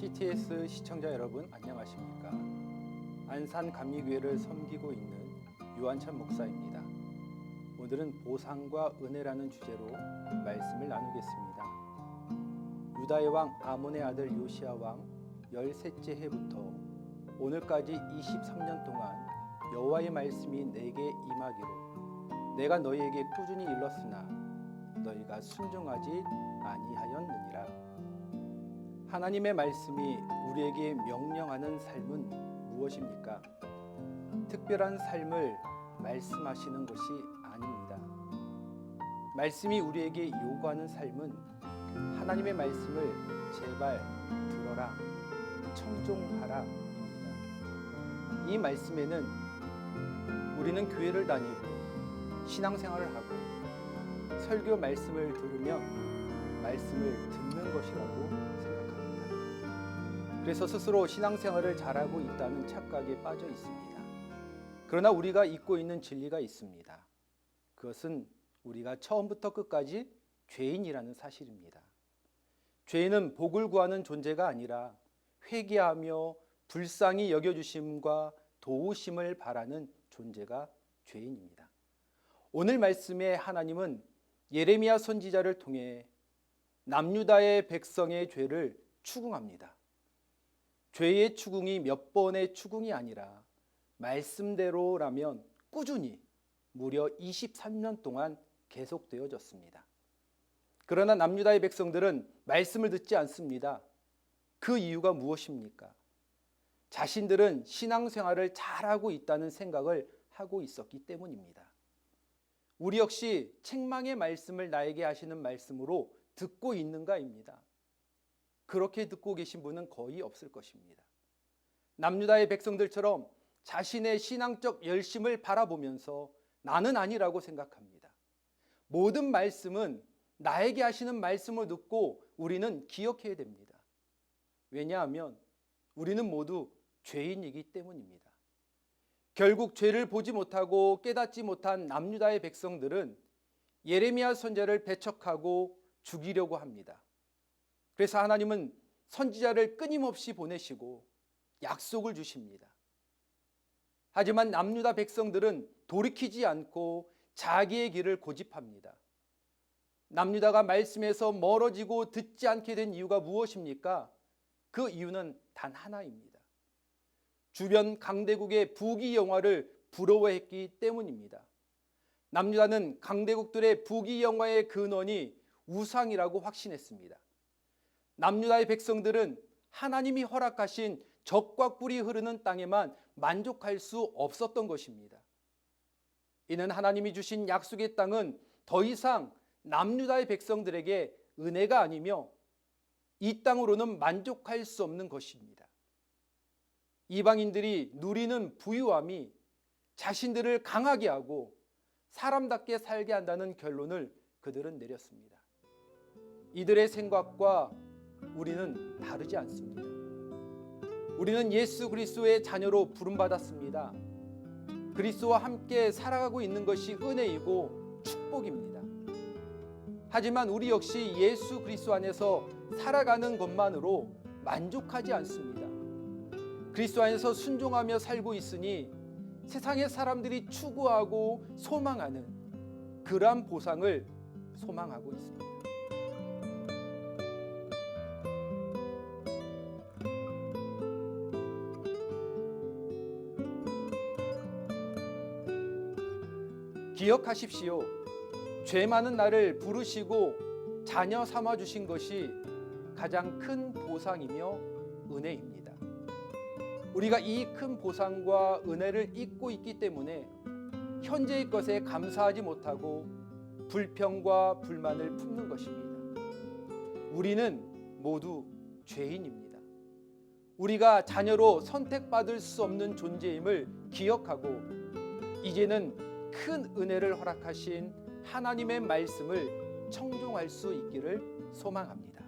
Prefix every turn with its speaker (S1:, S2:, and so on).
S1: CTS 시청자 여러분 안녕하십니까? 안산 감리교회를 섬기고 있는 유한찬 목사입니다. 오늘은 보상과 은혜라는 주제로 말씀을 나누겠습니다. 유다의 왕 아몬의 아들 요시아 왕 13째 해부터 오늘까지 23년 동안 여호와의 말씀이 내게 임하기로 내가 너희에게 꾸준히 일렀으나 너희가 순종하지 아니하였느니라. 하나님의 말씀이 우리에게 명령하는 삶은 무엇입니까? 특별한 삶을 말씀하시는 것이 아닙니다. 말씀이 우리에게 요구하는 삶은 하나님의 말씀을 제발 들어라, 청종하라 입니다. 이 말씀에는 우리는 교회를 다니고 신앙생활을 하고 설교 말씀을 들으면 말씀을 듣는 것이라고 생각합니다. 그래서 스스로 신앙생활을 잘하고 있다는 착각에 빠져 있습니다. 그러나 우리가 잊고 있는 진리가 있습니다. 그것은 우리가 처음부터 끝까지 죄인이라는 사실입니다. 죄인은 복을 구하는 존재가 아니라 회개하며 불쌍히 여겨주심과 도우심을 바라는 존재가 죄인입니다. 오늘 말씀에 하나님은 예레미야 선지자를 통해 남유다의 백성의 죄를 추궁합니다. 죄의 추궁이 몇 번의 추궁이 아니라 말씀대로라면 꾸준히 무려 23년 동안 계속되어졌습니다. 그러나 남유다의 백성들은 말씀을 듣지 않습니다. 그 이유가 무엇입니까? 자신들은 신앙생활을 잘하고 있다는 생각을 하고 있었기 때문입니다. 우리 역시 책망의 말씀을 나에게 하시는 말씀으로 듣고 있는가입니다. 그렇게 듣고 계신 분은 거의 없을 것입니다. 남유다의 백성들처럼 자신의 신앙적 열심을 바라보면서 나는 아니라고 생각합니다. 모든 말씀은 나에게 하시는 말씀을 듣고 우리는 기억해야 됩니다. 왜냐하면 우리는 모두 죄인이기 때문입니다. 결국 죄를 보지 못하고 깨닫지 못한 남유다의 백성들은 예레미야 선자를 배척하고 죽이려고 합니다. 그래서 하나님은 선지자를 끊임없이 보내시고 약속을 주십니다. 하지만 남유다 백성들은 돌이키지 않고 자기의 길을 고집합니다. 남유다가 말씀에서 멀어지고 듣지 않게 된 이유가 무엇입니까? 그 이유는 단 하나입니다. 주변 강대국의 부귀 영화를 부러워했기 때문입니다. 남유다는 강대국들의 부귀 영화의 근원이 우상이라고 확신했습니다. 남유다의 백성들은 하나님이 허락하신 적과 꿀이 흐르는 땅에만 만족할 수 없었던 것입니다. 이는 하나님이 주신 약속의 땅은 더 이상 남유다의 백성들에게 은혜가 아니며 이 땅으로는 만족할 수 없는 것입니다. 이방인들이 누리는 부유함이 자신들을 강하게 하고 사람답게 살게 한다는 결론을 그들은 내렸습니다. 이들의 생각과 우리는 다르지 않습니다. 우리는 예수 그리스도의 자녀로 부름받았습니다. 그리스도와 함께 살아가고 있는 것이 은혜이고 축복입니다. 하지만 우리 역시 예수 그리스도 안에서 살아가는 것만으로 만족하지 않습니다. 그리스도 안에서 순종하며 살고 있으니 세상의 사람들이 추구하고 소망하는 그러한 보상을 소망하고 있습니다. 기억하십시오. 죄 많은 나를 부르시고 자녀 삼아 주신 것이 가장 큰 보상이며 은혜입니다. 우리가 이 큰 보상과 은혜를 잊고 있기 때문에 현재의 것에 감사하지 못하고 불평과 불만을 품는 것입니다. 우리는 모두 죄인입니다. 우리가 자녀로 선택받을 수 없는 존재임을 기억하고 이제는 큰 은혜를 허락하신 하나님의 말씀을 청종할 수 있기를 소망합니다.